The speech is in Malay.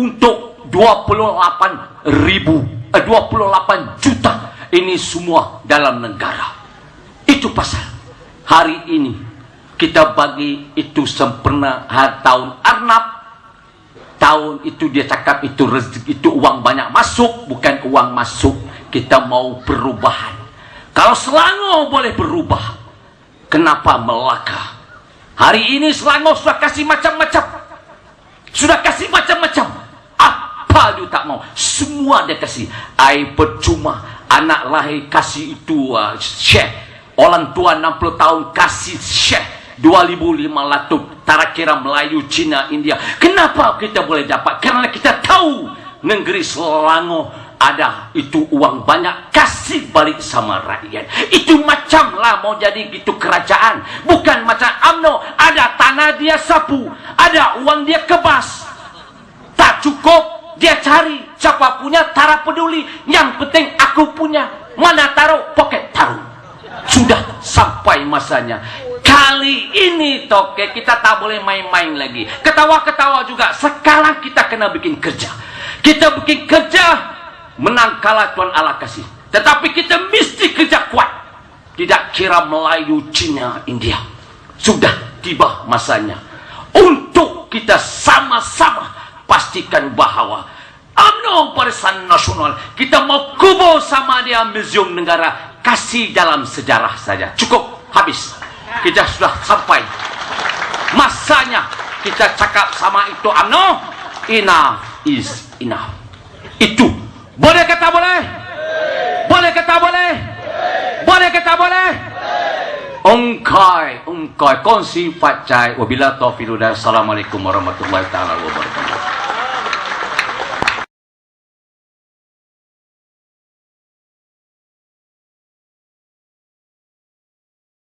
untuk 28 ribu, eh, 28 juta. Ini semua dalam negara. Itu pasal. Hari ini kita bagi itu sempurna tahun Arnab. Tahun itu dia cakap itu rezeki, itu uang banyak masuk, bukan uang masuk. Kita mau perubahan. Kalau Selangor boleh berubah, kenapa Melaka? Hari ini Selangor sudah kasih macam-macam. Sudah kasih macam-macam. Dia tak mau? Semua dia kasih. Air percuma. Anak lahir kasih itu uh, syekh. Orang tua 60 tahun kasih syekh. 2,500. Tak kira Melayu, Cina, India. Kenapa kita boleh dapat? Kerana kita tahu negeri Selangor ada itu uang banyak kasih balik sama rakyat itu macam lah mau jadi gitu kerajaan bukan macam AMNO ada tanah dia sapu ada uang dia kebas tak cukup dia cari siapa punya tara peduli yang penting aku punya mana taruh poket taruh sudah sampai masanya kali ini toke kita tak boleh main-main lagi ketawa-ketawa juga sekarang kita kena bikin kerja kita bikin kerja menang kalah Tuhan Allah kasih. Tetapi kita mesti kerja kuat. Tidak kira Melayu, Cina, India. Sudah tiba masanya. Untuk kita sama-sama pastikan bahawa UMNO Barisan Nasional kita mau kubur sama dia Museum Negara kasih dalam sejarah saja. Cukup habis. Kita sudah sampai masanya kita cakap sama itu UMNO enough is enough. Itu boleh kata boleh? Boleh kata boleh? Boleh kata boleh? Ongkai, ongkai, kongsi facai. Wabila taufiq Assalamualaikum warahmatullahi taala wabarakatuh.